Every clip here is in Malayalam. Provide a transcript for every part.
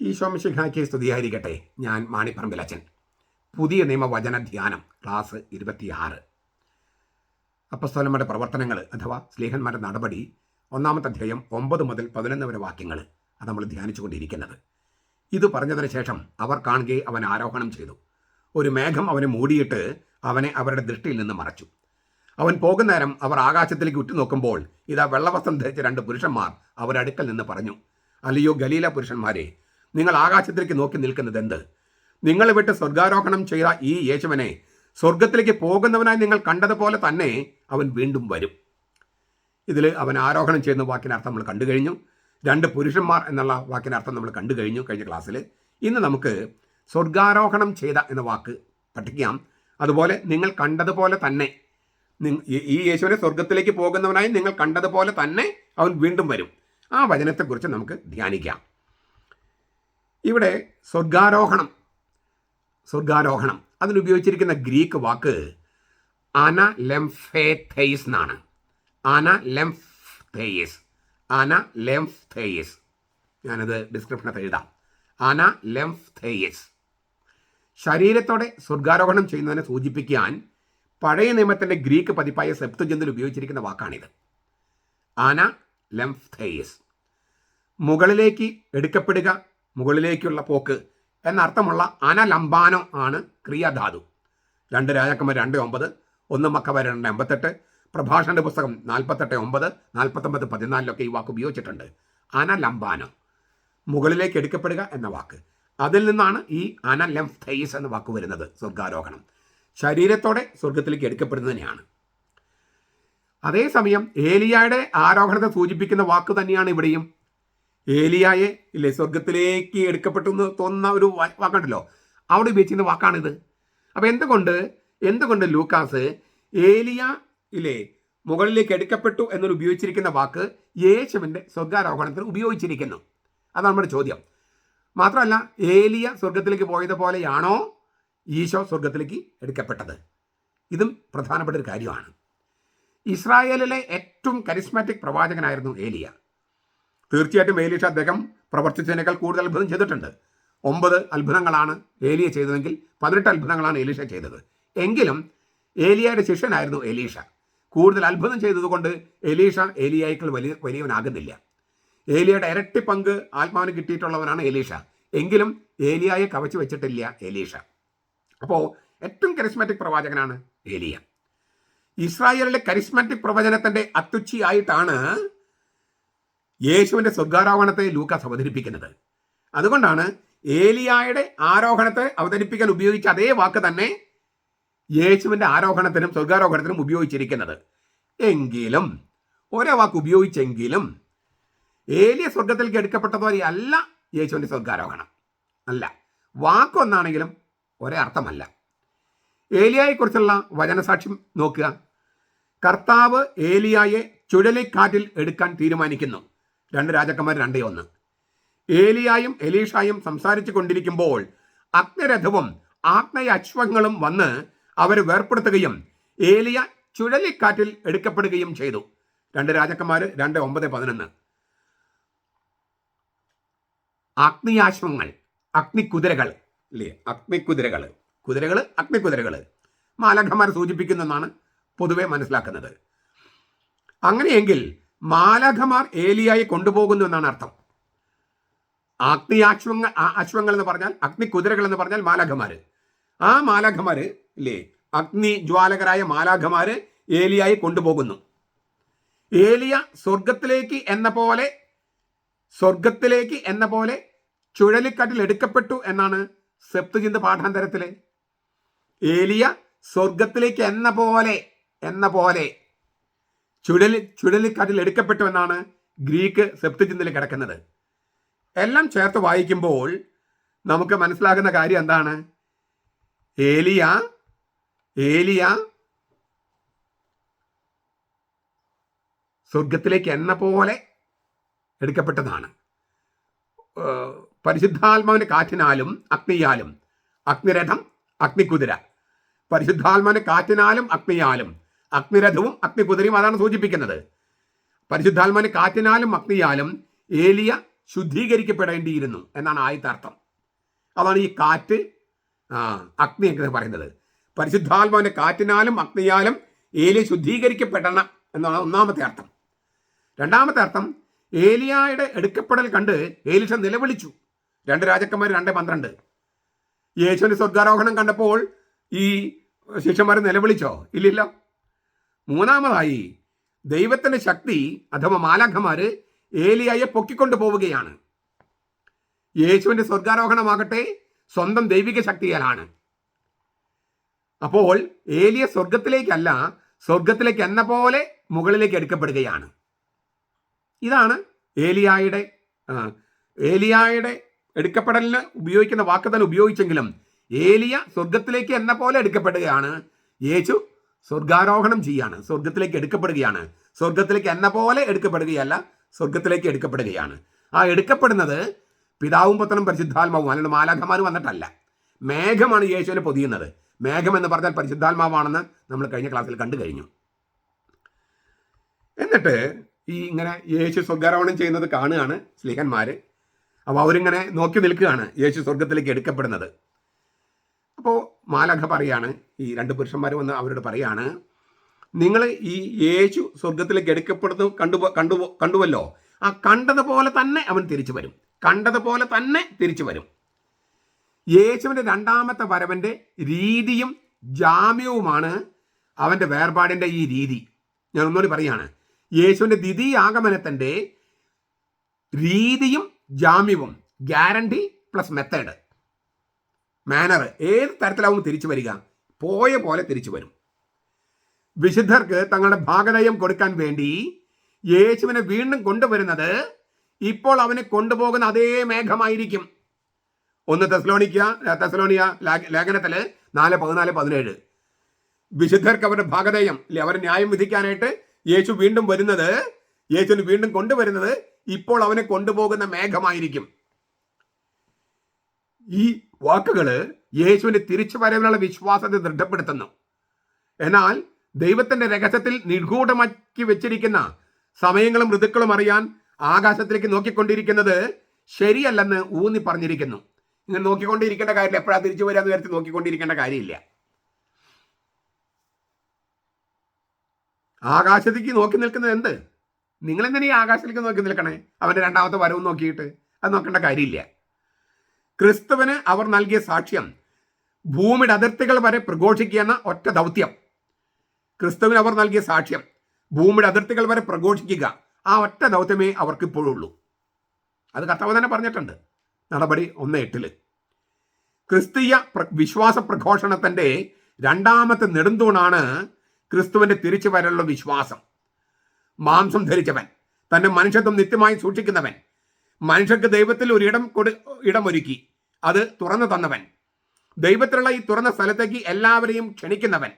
ഈശോമിശിഹായ്ക്ക് സ്തുതിയായിരിക്കട്ടെ ഞാൻ മാണിപ്പറമ്പിലച്ചൻ പുതിയ നിയമവചന ധ്യാനം ക്ലാസ് ഇരുപത്തിയാറ്. അപ്പസ്തോലന്മാരുടെ പ്രവർത്തനങ്ങൾ അഥവാ സ്ലീഹന്മാരുടെ നടപടി ഒന്നാമത്തെ അധ്യായം ഒമ്പത് മുതൽ പതിനൊന്ന് വരെ വാക്യങ്ങൾ അത് നമ്മൾ ധ്യാനിച്ചുകൊണ്ടിരിക്കുന്നത്. ഇത് പറഞ്ഞതിന് ശേഷം അവർ കാണുകയെ അവൻ ആരോഹണം ചെയ്തു. ഒരു മേഘം അവനെ മൂടിയിട്ട് അവനെ അവരുടെ ദൃഷ്ടിയിൽ നിന്ന് മറച്ചു. അവൻ പോകുന്ന നേരം അവർ ആകാശത്തിലേക്ക് ഉറ്റുനോക്കുമ്പോൾ ഇതാ വെള്ളവസ്ത്രം ധരിച്ച രണ്ട് പുരുഷന്മാർ അവരടുക്കൽ നിന്ന് പറഞ്ഞു അല്ലയോ ഗലീല പുരുഷന്മാരെ നിങ്ങൾ ആകാശത്തിലേക്ക് നോക്കി നിൽക്കുന്നത് എന്ത്? നിങ്ങൾ വിട്ട് സ്വർഗാരോഹണം ചെയ്ത ഈ യേശുവിനെ സ്വർഗത്തിലേക്ക് പോകുന്നവനായി നിങ്ങൾ കണ്ടതുപോലെ തന്നെ അവൻ വീണ്ടും വരും. ഇതിൽ അവൻ ആരോഹണം ചെയ്യുന്ന വാക്കിനർത്ഥം നമ്മൾ കണ്ടു കഴിഞ്ഞു. രണ്ട് പുരുഷന്മാർ എന്നുള്ള വാക്കിനർത്ഥം നമ്മൾ കണ്ടു കഴിഞ്ഞു കഴിഞ്ഞ ക്ലാസ്സിൽ. ഇന്ന് നമുക്ക് സ്വർഗാരോഹണം ചെയ്ത എന്ന വാക്ക് പഠിക്കാം. അതുപോലെ നിങ്ങൾ കണ്ടതുപോലെ തന്നെ ഈ യേശുവിനെ സ്വർഗത്തിലേക്ക് പോകുന്നവനായി നിങ്ങൾ കണ്ടതുപോലെ തന്നെ അവൻ വീണ്ടും വരും. ആ വചനത്തെക്കുറിച്ച് നമുക്ക് ധ്യാനിക്കാം. ഇവിടെ സ്വർഗാരോഹണം. സ്വർഗാരോഹണം. അതിനുപയോഗിച്ചിരിക്കുന്ന ഗ്രീക്ക് വാക്ക് അന ലെംഫേഥെയ്സ് എന്നാണ്. അന ലെംഫേസ് അന ലെംഫേസ് ഞാനത് ഡിസ്ക്രിപ്ഷനകത്ത് എഴുതാം. അന ലെംഫേസ് ശരീരത്തോടെ സ്വർഗാരോഹണം ചെയ്യുന്നതിനെ സൂചിപ്പിക്കാൻ പഴയ നിയമത്തിന്റെ ഗ്രീക്ക് പതിപ്പായ സെപ്തുജന്തിൽ ഉപയോഗിച്ചിരിക്കുന്ന വാക്കാണിത്. ആന ലെംഫേസ് മുകളിലേക്ക് എടുക്കപ്പെടുക മുകളിലേക്കുള്ള പോക്ക്. എന്നർത്ഥമുള്ള അനലംബാനോ ആണ് ക്രിയാധാതു. രണ്ട് രാജാക്കന്മാർ രണ്ട് ഒമ്പത് ഒന്ന് മക്കവ രണ്ട് എൺപത്തെട്ട് പ്രഭാഷണ പുസ്തകം നാൽപ്പത്തെട്ട് ഒമ്പത് നാൽപ്പത്തൊമ്പത് പതിനാലിലൊക്കെ ഈ വാക്ക് ഉപയോഗിച്ചിട്ടുണ്ട്. അനലംബാനോ. മുകളിലേക്ക് എടുക്കപ്പെടുക എന്ന വാക്ക്. അതിൽ നിന്നാണ് ഈ അനലെംഫൈസ് എന്ന വാക്ക് വരുന്നത് സ്വർഗാരോഹണം. ശരീരത്തോടെ സ്വർഗത്തിലേക്ക് എടുക്കപ്പെടുന്നതിനെയാണ്. അതേസമയം ഏലിയായുടെ ആരോഹണത്തെ സൂചിപ്പിക്കുന്ന വാക്ക് തന്നെയാണ് ഇവിടെയും ഏലിയായെ ഇല്ലേ? സ്വർഗത്തിലേക്ക് എടുക്കപ്പെട്ടു എന്ന് തോന്നുന്ന ഒരു വാക്കുണ്ടല്ലോ. അവിടെ ഉപയോഗിച്ചിരുന്ന വാക്കാണിത്. അപ്പോൾ എന്തുകൊണ്ട്? എന്തുകൊണ്ട് ലൂക്കാസ് ഏലിയ ഇല്ലേ മുകളിലേക്ക് എടുക്കപ്പെട്ടു എന്നൊരു ഉപയോഗിച്ചിരിക്കുന്ന വാക്ക് യേശുവിന്റെ സ്വർഗാരോഹണത്തിന് ഉപയോഗിച്ചിരിക്കുന്നു? അതാണ് നമ്മുടെ ചോദ്യം. മാത്രമല്ല ഏലിയ സ്വർഗത്തിലേക്ക് പോയത് പോലെയാണോ ഈശോ സ്വർഗത്തിലേക്ക് എടുക്കപ്പെട്ടത്? ഇതും പ്രധാനപ്പെട്ട ഒരു കാര്യമാണ്. ഇസ്രായേലിലെ ഏറ്റവും കരിസ്മാറ്റിക് പ്രവാചകനായിരുന്നു ഏലിയ. തീർച്ചയായിട്ടും ഏലീഷ അദ്ദേഹം പ്രവർത്തിച്ചതിനേക്കാൾ കൂടുതൽ അത്ഭുതം ചെയ്തിട്ടുണ്ട്. ഒമ്പത് അത്ഭുതങ്ങളാണ് ഏലിയ ചെയ്തതെങ്കിൽ പതിനെട്ട് അത്ഭുതങ്ങളാണ് ഏലീഷ ചെയ്തത്. എങ്കിലും ഏലിയയുടെ ശിഷ്യനായിരുന്നു എലീഷ കൂടുതൽ അത്ഭുതം ചെയ്തതുകൊണ്ട് എലീഷ ഏലിയായിക്കൾ വലിയ വലിയവനാകുന്നില്ല. ഏലിയയുടെ ഇരട്ടി പങ്ക് ആത്മാവിന് കിട്ടിയിട്ടുള്ളവനാണ് എലീഷ എങ്കിലും ഏലിയായെ കവച്ചു വെച്ചിട്ടില്ല എലീഷ അപ്പോൾ ഏറ്റവും കരിസ്മാറ്റിക് പ്രവാചകനാണ് ഏലിയ. ഇസ്രായേലിലെ കരിസ്മാറ്റിക് പ്രവചനത്തിന്റെ അത്തുച്ചിയായിട്ടാണ് യേശുവിന്റെ സ്വർഗാരോഹണത്തെ ലൂക്കാസ് അവതരിപ്പിക്കുന്നത്. അതുകൊണ്ടാണ് ഏലിയായുടെ ആരോഹണത്തെ അവതരിപ്പിക്കാൻ ഉപയോഗിച്ച അതേ വാക്ക് തന്നെ യേശുവിന്റെ ആരോഹണത്തിനും സ്വർഗാരോഹണത്തിനും ഉപയോഗിച്ചിരിക്കുന്നത്. എങ്കിലും ഒരേ വാക്ക് ഉപയോഗിച്ചെങ്കിലും ഏലിയ സ്വർഗത്തിലേക്ക് എടുക്കപ്പെട്ടതുപോലെ അല്ല യേശുവിന്റെ സ്വർഗാരോഹണം അല്ല വാക്കൊന്നാണെങ്കിലും ഒരേ അർത്ഥമല്ല. ഏലിയായെക്കുറിച്ചുള്ള വചനസാക്ഷ്യം നോക്കുക. കർത്താവ് ഏലിയായെ ചുഴലിക്കാറ്റിൽ എടുക്കാൻ തീരുമാനിക്കുന്നു. രണ്ട് രാജാക്കന്മാർ രണ്ടേ ഒന്ന്. ഏലിയായും എലീഷായും സംസാരിച്ചു കൊണ്ടിരിക്കുമ്പോൾ അഗ്നിരഥവും ആഗ്നയ അശ്വങ്ങളും വന്ന് അവരെ വേർപ്പെടുത്തുകയും ഏലിയ ചുഴലിക്കാറ്റിൽ എടുക്കപ്പെടുകയും ചെയ്തു. രണ്ട് രാജാക്കന്മാർ രണ്ട് ഒമ്പത് പതിനൊന്ന്. അഗ്നിയാശ്വങ്ങൾ അഗ്നിക്കുതിരകൾ ഇല്ലേ? അഗ്നിക്കുതിരകൾ. കുതിരകൾ അഗ്നിക്കുതിരകൾ മാലഘമാർ സൂചിപ്പിക്കുന്നെന്നാണ് പൊതുവെ മനസ്സിലാക്കുന്നത്. അങ്ങനെയെങ്കിൽ മാലഖമാർ ഏലിയായി കൊണ്ടുപോകുന്നു എന്നാണ് അർത്ഥം. അഗ്നി അശ്വങ്ങൾ അശ്വങ്ങൾ എന്ന് പറഞ്ഞാൽ അഗ്നി കുതിരകൾ എന്ന് പറഞ്ഞാൽ മാലാഖമാര്. ആ മാലാഖമാര് ഇല്ലേ അഗ്നി ജ്വാലകരായ മാലാഖമാര് ഏലിയായി കൊണ്ടുപോകുന്നു. ഏലിയ സ്വർഗത്തിലേക്ക് എന്ന പോലെ സ്വർഗത്തിലേക്ക് എന്ന പോലെ ചുഴലിക്കാറ്റിൽ എടുക്കപ്പെട്ടു എന്നാണ് സെപ്തുചിന്ത് പാഠാന്തരത്തിലെ. ഏലിയ സ്വർഗത്തിലേക്ക് എന്ന പോലെ എന്ന പോലെ ചുഴലി ചുഴലിക്കാറ്റിൽ എടുക്കപ്പെട്ടുവെന്നാണ് ഗ്രീക്ക് സെപ്തുചിന്തയിൽ കിടക്കുന്നത്. എല്ലാം ചേർത്ത് വായിക്കുമ്പോൾ നമുക്ക് മനസ്സിലാകുന്ന കാര്യം എന്താണ്? ഏലിയ ഏലിയ സ്വർഗത്തിലേക്ക് എന്ന പോലെ എടുക്കപ്പെട്ടതാണ്. പരിശുദ്ധാത്മാവിന്റെ കാറ്റിനാലും അഗ്നിയാലും അഗ്നിരഥം അഗ്നിക്കുതിര പരിശുദ്ധാത്മാവിന്റെ കാറ്റിനാലും അഗ്നിയാലും അഗ്നിരഥവും അഗ്നികുതിരയും അതാണ് സൂചിപ്പിക്കുന്നത്. പരിശുദ്ധാത്മാന് കാറ്റിനാലും അഗ്നിയാലും ഏലിയ ശുദ്ധീകരിക്കപ്പെടേണ്ടിയിരുന്നു എന്നാണ് ആദ്യത്തെ അർത്ഥം അതാണ് ഈ കാറ്റ് അഗ്നി എന്ന് പറയുന്നത്. പരിശുദ്ധാത്മാന് കാറ്റിനാലും അഗ്നിയാലും ഏലിയ ശുദ്ധീകരിക്കപ്പെടണം എന്നാണ് ഒന്നാമത്തെ അർത്ഥം. രണ്ടാമത്തെ അർത്ഥം ഏലിയായുടെ എടുക്കപ്പെടൽ കണ്ട് ഏലിഷ നിലവിളിച്ചു. രണ്ട് രാജക്കന്മാർ രണ്ട് പന്ത്രണ്ട്. യേശുവിന്റെ സ്വർഗാരോഹണം കണ്ടപ്പോൾ ഈ ശിഷ്യന്മാർ നിലവിളിച്ചോ? ഇല്ലില്ല. മൂന്നാമതായി ദൈവത്തിന്റെ ശക്തി അഥവാ മാലാഖമാര് ഏലിയായെ പൊക്കിക്കൊണ്ടു പോവുകയാണ്. യേശുവിന്റെ സ്വർഗാരോഹണമാകട്ടെ സ്വന്തം ദൈവിക ശക്തിയാലാണ്. അപ്പോൾ ഏലിയ സ്വർഗത്തിലേക്കല്ല സ്വർഗത്തിലേക്ക് എന്ന പോലെ മുകളിലേക്ക് എടുക്കപ്പെടുകയാണ്. ഇതാണ് ഏലിയായുടെ ഏലിയായുടെ എടുക്കപ്പെടലിന് ഉപയോഗിക്കുന്ന വാക്ക് തന്നെ ഉപയോഗിച്ചെങ്കിലും ഏലിയ സ്വർഗത്തിലേക്ക് എന്ന പോലെ എടുക്കപ്പെടുകയാണ്. യേശു സ്വർഗാരോഹണം ചെയ്യാണ്. സ്വർഗത്തിലേക്ക് എടുക്കപ്പെടുകയാണ്. സ്വർഗത്തിലേക്ക് എന്ന പോലെ എടുക്കപ്പെടുകയല്ല സ്വർഗത്തിലേക്ക് എടുക്കപ്പെടുകയാണ്. ആ എടുക്കപ്പെടുന്നത് പിതാവും പുത്രനും പരിശുദ്ധാത്മാവും അല്ലാണ്ട് മാലാഖമാരും വന്നിട്ടല്ല. മേഘമാണ് യേശുവിനെ പൊതിയുന്നത്. മേഘം എന്ന് പറഞ്ഞാൽ പരിശുദ്ധാത്മാവാണെന്ന് നമ്മൾ കഴിഞ്ഞ ക്ലാസ്സിൽ കണ്ടു കഴിഞ്ഞു. എന്നിട്ട് ഈ ഇങ്ങനെ യേശു സ്വർഗാരോഹണം ചെയ്യുന്നത് കാണുകയാണ് സ്ലിഹന്മാർ അപ്പോൾ അവരിങ്ങനെ നോക്കി നിൽക്കുകയാണ് യേശു സ്വർഗത്തിലേക്ക് എടുക്കപ്പെടുന്നത്. അപ്പോൾ മാലഖ പറയാണ് ഈ രണ്ട് പുരുഷന്മാർ വന്ന് അവരോട് പറയാണ് നിങ്ങൾ ഈ യേശു സ്വർഗത്തിലേക്ക് എടുക്കപ്പെടുന്നു കണ്ടു കണ്ടു കണ്ടുവല്ലോ? ആ കണ്ടതുപോലെ തന്നെ അവൻ തിരിച്ചു വരും. കണ്ടതുപോലെ തന്നെ തിരിച്ചു വരും. യേശുവിന്റെ രണ്ടാമത്തെ വരവന്റെ രീതിയും ജാമ്യവുമാണ് അവന്റെ വേർപാടിന്റെ ഈ രീതി. ഞാൻ ഒന്നുകൂടി പറയാണ് യേശുവിന്റെ ദ്വിതീയ ആഗമനത്തിന്റെ രീതിയും ജാമ്യവും ഗ്യാരണ്ടി പ്ലസ് മെത്തേഡ് മാനർ ഏത് തരത്തിലാവും തിരിച്ചു വരിക? പോയ പോലെ തിരിച്ചു വരും. വിശുദ്ധർക്ക് തങ്ങളുടെ ഭാഗധേയം കൊടുക്കാൻ വേണ്ടി യേശുവിനെ വീണ്ടും കൊണ്ടുവരുന്നത് ഇപ്പോൾ അവനെ കൊണ്ടുപോകുന്ന അതേ മേഘമായിരിക്കും. ഒന്ന് തെസ്ലോണിക്ക തെസ്ലോണിയ ലേഖനത്തിൽ നാല് പതിനാല് പതിനേഴ്. വിശുദ്ധർക്ക് അവരുടെ ഭാഗതയം അല്ലെ അവരെ ന്യായം വിധിക്കാനായിട്ട് യേശു വീണ്ടും വരുന്നത് യേശുവിന് വീണ്ടും കൊണ്ടുവരുന്നത് ഇപ്പോൾ അവനെ കൊണ്ടുപോകുന്ന മേഘമായിരിക്കും. ഈ വാക്കുകൾ യേശുവിന്റെ തിരിച്ചു വരവിനുള്ള വിശ്വാസത്തെ ദൃഢപ്പെടുത്തുന്നു. എന്നാൽ ദൈവത്തിന്റെ രഹസ്യത്തിൽ നിഗൂഢമാക്കി വെച്ചിരിക്കുന്ന സമയങ്ങളും ഋതുക്കളും അറിയാൻ ആകാശത്തിലേക്ക് നോക്കിക്കൊണ്ടിരിക്കുന്നത് ശരിയല്ലെന്ന് ഊന്നി പറഞ്ഞിരിക്കുന്നു. ഇങ്ങനെ നോക്കിക്കൊണ്ടിരിക്കേണ്ട കാര്യമില്ല. എപ്പോഴാണ് തിരിച്ചു എന്ന് വിചാരിച്ച് നോക്കിക്കൊണ്ടിരിക്കേണ്ട കാര്യമില്ല. ആകാശത്തേക്ക് നോക്കി നിൽക്കുന്നത് എന്ത്? നിങ്ങൾ എന്തിനാ ഈ ആകാശത്തിലേക്ക് നോക്കി നിൽക്കണേ? അവന്റെ രണ്ടാമത്തെ വരവും നോക്കിയിട്ട് അത് നോക്കേണ്ട കാര്യമില്ല. ക്രിസ്തുവിന് അവർ നൽകിയ സാക്ഷ്യം ഭൂമിയുടെ അതിർത്തികൾ വരെ പ്രഘോഷിക്കുന്ന ഒറ്റ ദൗത്യം. ക്രിസ്തുവിന് അവർ നൽകിയ സാക്ഷ്യം ഭൂമിയുടെ അതിർത്തികൾ വരെ പ്രഘോഷിക്കുക. ആ ഒറ്റ ദൗത്യമേ അവർക്ക് ഇപ്പോഴുള്ളൂ അത് കർത്താവ് തന്നെ പറഞ്ഞിട്ടുണ്ട്. നടപടി ഒന്ന് എട്ടിൽ ക്രിസ്തീയ വിശ്വാസ പ്രഘോഷണത്തിന്റെ രണ്ടാമത്തെ നെടുന്തൂണാണ് ക്രിസ്തുവിന്റെ തിരിച്ചു വരലുള്ള വിശ്വാസം. മാംസം ധരിച്ചവൻ തന്റെ മനുഷ്യത്വം നിത്യമായി സൂക്ഷിക്കുന്നവൻ മനുഷ്യർക്ക് ദൈവത്തിൽ ഒരു ഇടം കൊടു ഇടമൊരുക്കി അത് തുറന്നു തന്നവൻ. ദൈവത്തിലുള്ള ഈ തുറന്ന സ്ഥലത്തേക്ക് എല്ലാവരെയും ക്ഷണിക്കുന്നവൻ.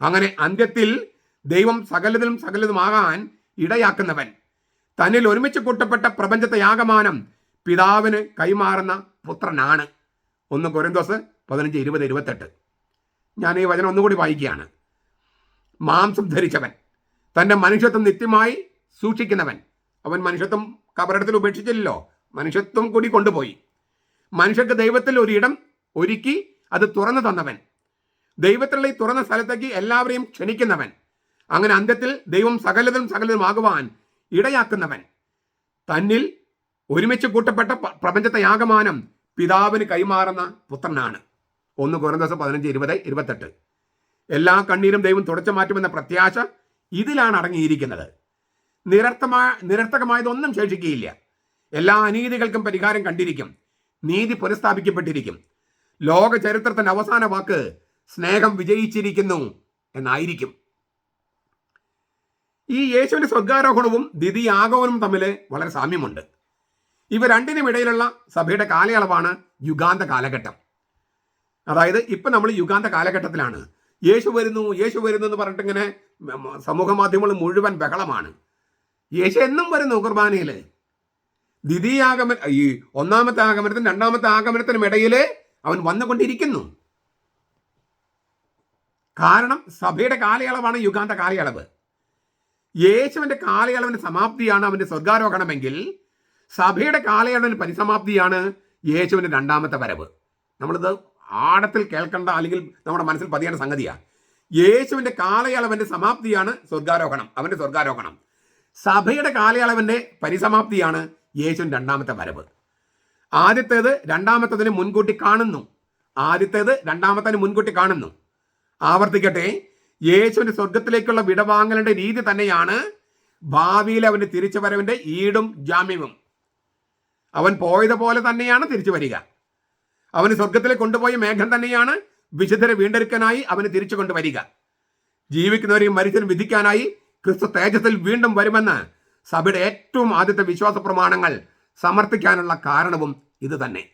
അങ്ങനെ അന്ത്യത്തിൽ ദൈവം സകലതിലും സകലതുമാകാൻ ഇടയാക്കുന്നവൻ. തന്നിൽ ഒരുമിച്ച് കൂട്ടപ്പെട്ട പ്രപഞ്ചത്തെ യാഗമാനം പിതാവിന് കൈമാറുന്ന പുത്രനാണ്. ഒന്ന് കൊരിന്തോസ് പതിനഞ്ച് ഇരുപത് ഇരുപത്തെട്ട്. ഞാൻ ഈ വചനം ഒന്നുകൂടി വായിക്കുകയാണ്. മാംസം ധരിച്ചവൻ. തന്റെ മനുഷ്യത്വം നിത്യമായി സൂക്ഷിക്കുന്നവൻ. അവൻ മനുഷ്യത്വം കബറിടത്തിൽ ഉപേക്ഷിച്ചില്ലല്ലോ. മനുഷ്യത്വം കൂടി കൊണ്ടുപോയി. മനുഷ്യർക്ക് ദൈവത്തിൽ ഒരിടം ഒരുക്കി അത് തുറന്നു തന്നവൻ. ദൈവത്തിലുള്ള ഈ തുറന്ന സ്ഥലത്തേക്ക് എല്ലാവരെയും ക്ഷണിക്കുന്നവൻ. അങ്ങനെ അന്ത്യത്തിൽ ദൈവം സകലതും സകലതുമാകുവാൻ ഇടയാക്കുന്നവൻ. തന്നിൽ ഒരുമിച്ച് കൂട്ടപ്പെട്ട പ്രപഞ്ചത്തെ യാഗമാനം പിതാവിന് കൈമാറുന്ന പുത്രനാണ്. ഒന്ന് കുറഞ്ഞ പതിനഞ്ച് ഇരുപത് ഇരുപത്തെട്ട്. എല്ലാ കണ്ണീരും ദൈവം തുടച്ചു മാറ്റുമെന്ന പ്രത്യാശ ഇതിലാണ് അടങ്ങിയിരിക്കുന്നത്. നിരർത്ഥമായ നിരർത്ഥകമായതൊന്നും ശേഷിക്കുകയില്ല. എല്ലാ അനീതികൾക്കും പരിഹാരം കണ്ടിരിക്കും. നീതി പുനഃസ്ഥാപിക്കപ്പെട്ടിരിക്കും. ലോക ചരിത്രത്തിന്റെ അവസാന വാക്ക് സ്നേഹം വിജയിച്ചിരിക്കുന്നു എന്നായിരിക്കും. ഈ യേശുവിന്റെ സ്വർഗാരോഹണവും ദ്വിതീയ ആഗമനവും തമ്മിൽ വളരെ സാമ്യമുണ്ട്. ഇവ രണ്ടിനും ഇടയിലുള്ള സഭയുടെ കാലയളവാണ് യുഗാന്ത കാലഘട്ടം. അതായത് ഇപ്പൊ നമ്മൾ യുഗാന്ത കാലഘട്ടത്തിലാണ്. യേശു വരുന്നു യേശു വരുന്നു എന്ന് പറഞ്ഞിട്ട് ഇങ്ങനെ മ- മ- സമൂഹ മാധ്യമങ്ങൾ മുഴുവൻ ബഹളമാണ്. യേശു എന്നും വരുന്നു കുർബാനയിൽ ദ്വിതീയാഗമന ഈ ഒന്നാമത്തെ ആഗമനത്തിനും രണ്ടാമത്തെ ആഗമനത്തിനും ഇടയിൽ അവൻ വന്നുകൊണ്ടിരിക്കുന്നു. കാരണം സഭയുടെ കാലയളവാണ് യുഗാന്ത കാലയളവ്. യേശുവിന്റെ കാലയളവിന്റെ സമാപ്തിയാണ് അവന്റെ സ്വർഗാരോഹണമെങ്കിൽ സഭയുടെ കാലയളവിന്റെ പരിസമാപ്തിയാണ് യേശുവിന്റെ രണ്ടാമത്തെ വരവ്. നമ്മളിത് ആഴത്തിൽ കേൾക്കേണ്ട അല്ലെങ്കിൽ നമ്മുടെ മനസ്സിൽ പതിയേണ്ട സംഗതിയാണ് യേശുവിന്റെ കാലയളവിന്റെ സമാപ്തിയാണ് സ്വർഗാരോഹണം അവന്റെ സ്വർഗാരോഹണം. സഭയുടെ കാലയളവിന്റെ പരിസമാപ്തിയാണ് യേശുവിന്റെ രണ്ടാമത്തെ വരവ്. ആദ്യത്തേത് രണ്ടാമത്തതിന് മുൻകൂട്ടി കാണുന്നു. ആദ്യത്തേത് രണ്ടാമത്തതിന് മുൻകൂട്ടി കാണുന്നു. ആവർത്തിക്കട്ടെ. യേശുവിന്റെ സ്വർഗത്തിലേക്കുള്ള വിടവാങ്ങലിന്റെ രീതി തന്നെയാണ് ഭാവിയിൽ അവന്റെ തിരിച്ചു വരവിന്റെ ഈടും ജാമ്യവും. അവൻ പോയതുപോലെ തന്നെയാണ് തിരിച്ചു വരിക. അവന് സ്വർഗത്തിലേക്ക് കൊണ്ടുപോയ മേഘം തന്നെയാണ് വിശുദ്ധരെ വീണ്ടെടുക്കാനായി അവന് തിരിച്ചു കൊണ്ടുവരിക. ജീവിക്കുന്നവരെയും മരിച്ചവരും വിധിക്കാനായി ക്രിസ്തു തേജസ്സിൽ വീണ്ടും വരുമെന്ന് സഭയുടെ ഏറ്റവും ആദ്യത്തെ വിശ്വാസ പ്രമാണങ്ങൾ സമർപ്പിക്കാനുള്ള കാരണവും ഇത് തന്നെ.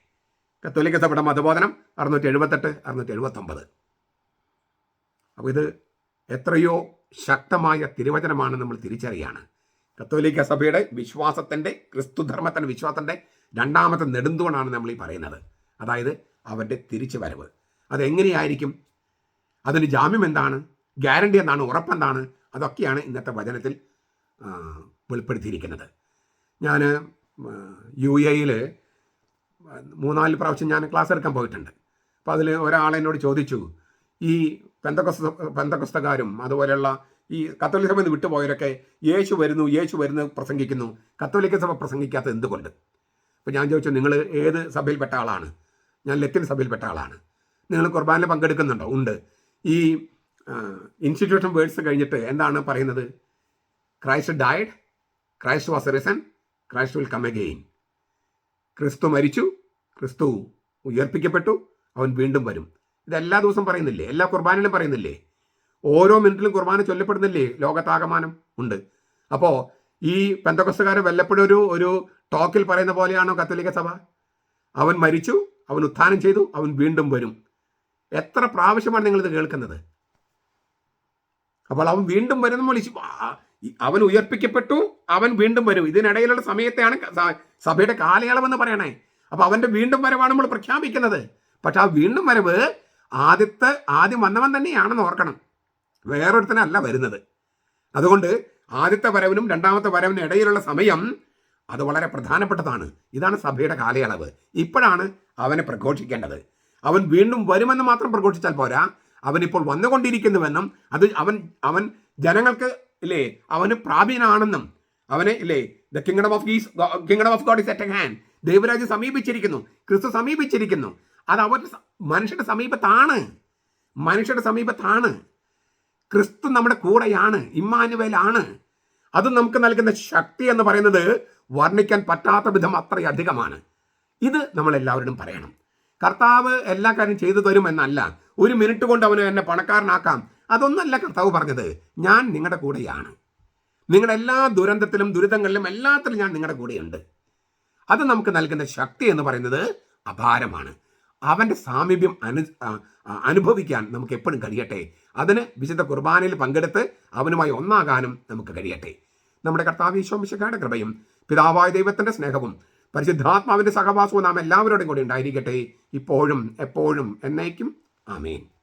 കത്തോലിക്ക സഭയുടെ മതബോധനം അറുന്നൂറ്റി എഴുപത്തെട്ട് അറുന്നൂറ്റി എഴുപത്തൊമ്പത് അപ്പോൾ ഇത് എത്രയോ ശക്തമായ തിരുവചനമാണ് നമ്മൾ തിരിച്ചറിയാണ്. കത്തോലിക്ക സഭയുടെ വിശ്വാസത്തിന്റെ ക്രിസ്തുധർമ്മത്തിന്റെ വിശ്വാസത്തിന്റെ രണ്ടാമത്തെ നെടുന്തൂണാണ് നമ്മൾ ഈ പറയുന്നത്. അതായത് അവന്റെ തിരിച്ചു വരവ് അതെങ്ങനെയായിരിക്കും? അതിന് ജാമ്യം എന്താണ്? ഗ്യാരണ്ടി എന്താണ്? ഉറപ്പെന്താണ് അതൊക്കെയാണ് ഇന്നത്തെ വചനത്തിൽ വെളിപ്പെടുത്തിയിരിക്കുന്നത്. ഞാൻ യു എയിൽ മൂന്നാൽ പ്രാവശ്യം ഞാൻ ക്ലാസ് എടുക്കാൻ പോയിട്ടുണ്ട്. അപ്പോൾ അതിൽ ഒരാൾ എന്നോട് ചോദിച്ചു ഈ പെന്തക്കൊസ്ത പെന്തക്കൊസ്തക്കാരും അതുപോലെയുള്ള ഈ കത്തോലിക്ക സഭയിൽ വിട്ടുപോയവരൊക്കെ യേശു വരുന്നു യേശു വരുന്നു പ്രസംഗിക്കുന്നു. കത്തോലിക്ക സഭ പ്രസംഗിക്കാത്ത എന്തുകൊണ്ട്? അപ്പോൾ ഞാൻ ചോദിച്ചു നിങ്ങൾ ഏത് സഭയിൽപ്പെട്ട ആളാണ്? ഞാൻ ലത്തിൻ സഭയിൽപ്പെട്ട ആളാണ്. നിങ്ങൾ കുർബാനയിൽ പങ്കെടുക്കുന്നുണ്ടോ? ഉണ്ട്. ഈ ഇൻസ്റ്റിറ്റ്യൂഷൻ വേർഡ്സ് കഴിഞ്ഞിട്ട് എന്താണ് പറയുന്നത്? Christ died Christ was risen Christ will come again. ക്രിസ്തു മരിച്ചു ക്രിസ്തു ഉയർപ്പിക്കപ്പെട്ടു അവൻ വീണ്ടും വരും. ഇത് എല്ലാ ദിവസവും പറയുന്നില്ലേ? എല്ലാ കുർബാനയിലും പറയുന്നില്ലേ? ഓരോ മിനിറ്റിലും കുർബാന ചൊല്ലപ്പെടുന്നില്ലേ? ലോകത്താകമാനം ഉണ്ട്. അപ്പോൾ ഈ പെന്തകൊസ്തുകാർ വല്ലപ്പോഴും ഒരു ഒരു ടോക്കിൽ പറയുന്ന പോലെയാണോ കത്തോലിക്ക സഭ? അവൻ മരിച്ചു അവൻ ഉത്ഥാനം ചെയ്തു അവൻ വീണ്ടും വരും. എത്ര പ്രാവശ്യമാണ് നിങ്ങളിത് കേൾക്കുന്നത്? അപ്പോൾ അവൻ വീണ്ടും വരുന്ന അവൻ ഉയർപ്പിക്കപ്പെട്ടു അവൻ വീണ്ടും വരും. ഇതിനിടയിലുള്ള സമയത്തെയാണ് സഭയുടെ കാലയളവെന്ന് പറയണേ. അപ്പോൾ അവന്റെ വീണ്ടും വരവാണ് നമ്മൾ പ്രഖ്യാപിക്കുന്നത്. പക്ഷെ ആ വീണ്ടും വരവ് ആദ്യത്തെ ആദ്യം വന്നവൻ തന്നെയാണെന്ന് ഓർക്കണം. വേറൊരുത്തനല്ല വരുന്നത്. അതുകൊണ്ട് ആദ്യത്തെ വരവിനും രണ്ടാമത്തെ വരവിനും ഇടയിലുള്ള സമയം അത് വളരെ പ്രധാനപ്പെട്ടതാണ്. ഇതാണ് സഭയുടെ കാലയളവ്. ഇപ്പോഴാണ് അവനെ പ്രഘോഷിക്കേണ്ടത്. അവൻ വീണ്ടും വരുമെന്ന് മാത്രം പ്രഘോഷിച്ചാൽ പോരാ. അവനിപ്പോൾ വന്നുകൊണ്ടിരിക്കുന്നുവെന്നും അത് അവൻ അവൻ ജനങ്ങൾക്ക് ഇല്ലേ? അവന് പ്രാപീനാണെന്നും അവനെ ഇല്ലേ? The kingdom of geese kingdom of God is at hand ദൈവരാജ്യം സമീപിച്ചിരിക്കുന്നു. ക്രിസ്തു സമീപിച്ചിരിക്കുന്നു. അത് അവരുടെ മനുഷ്യരുടെ സമീപത്താണ്. മനുഷ്യരുടെ സമീപത്താണ്. ക്രിസ്തു നമ്മുടെ കൂടെയാണ് ഇമ്മാനുവേലാണ്. അത് നമുക്ക് നൽകുന്ന ശക്തി എന്ന് പറയുന്നത് വർണിക്കാൻ പറ്റാത്ത വിധം അത്രയധികമാണ് ഇത് നമ്മൾ എല്ലാവരോടും പറയണം. കർത്താവ് എല്ലാ കാര്യം ചെയ്തു തരും എന്നല്ല. ഒരു മിനിറ്റ് കൊണ്ട് അവന് എന്നെ പണക്കാരനാക്കാം. അതൊന്നല്ല കർത്താവ് പറഞ്ഞത്. ഞാൻ നിങ്ങളുടെ കൂടെയാണ്. നിങ്ങളുടെ എല്ലാ ദുരന്തത്തിലും ദുരിതങ്ങളിലും എല്ലാത്തിലും ഞാൻ നിങ്ങളുടെ കൂടെയുണ്ട്. അത് നമുക്ക് നൽകുന്ന ശക്തി എന്ന് പറയുന്നത് അപാരമാണ്. അവന്റെ സാമീപ്യം അനു അനുഭവിക്കാൻ നമുക്ക് എപ്പോഴും കഴിയട്ടെ. അതിന് വിശുദ്ധ കുർബാനയിൽ പങ്കെടുത്ത് അവനുമായി ഒന്നാകാനും നമുക്ക് കഴിയട്ടെ. നമ്മുടെ കർത്താവ് ഈശോമിശക്കാരുടെ കൃപയും പിതാവായ ദൈവത്തിന്റെ സ്നേഹവും പരിശുദ്ധാത്മാവിന്റെ സഹവാസവും നാം എല്ലാവരോടും കൂടി ഉണ്ടായിരിക്കട്ടെ. ഇപ്പോഴും എപ്പോഴും എന്നേക്കും. ആമേൻ.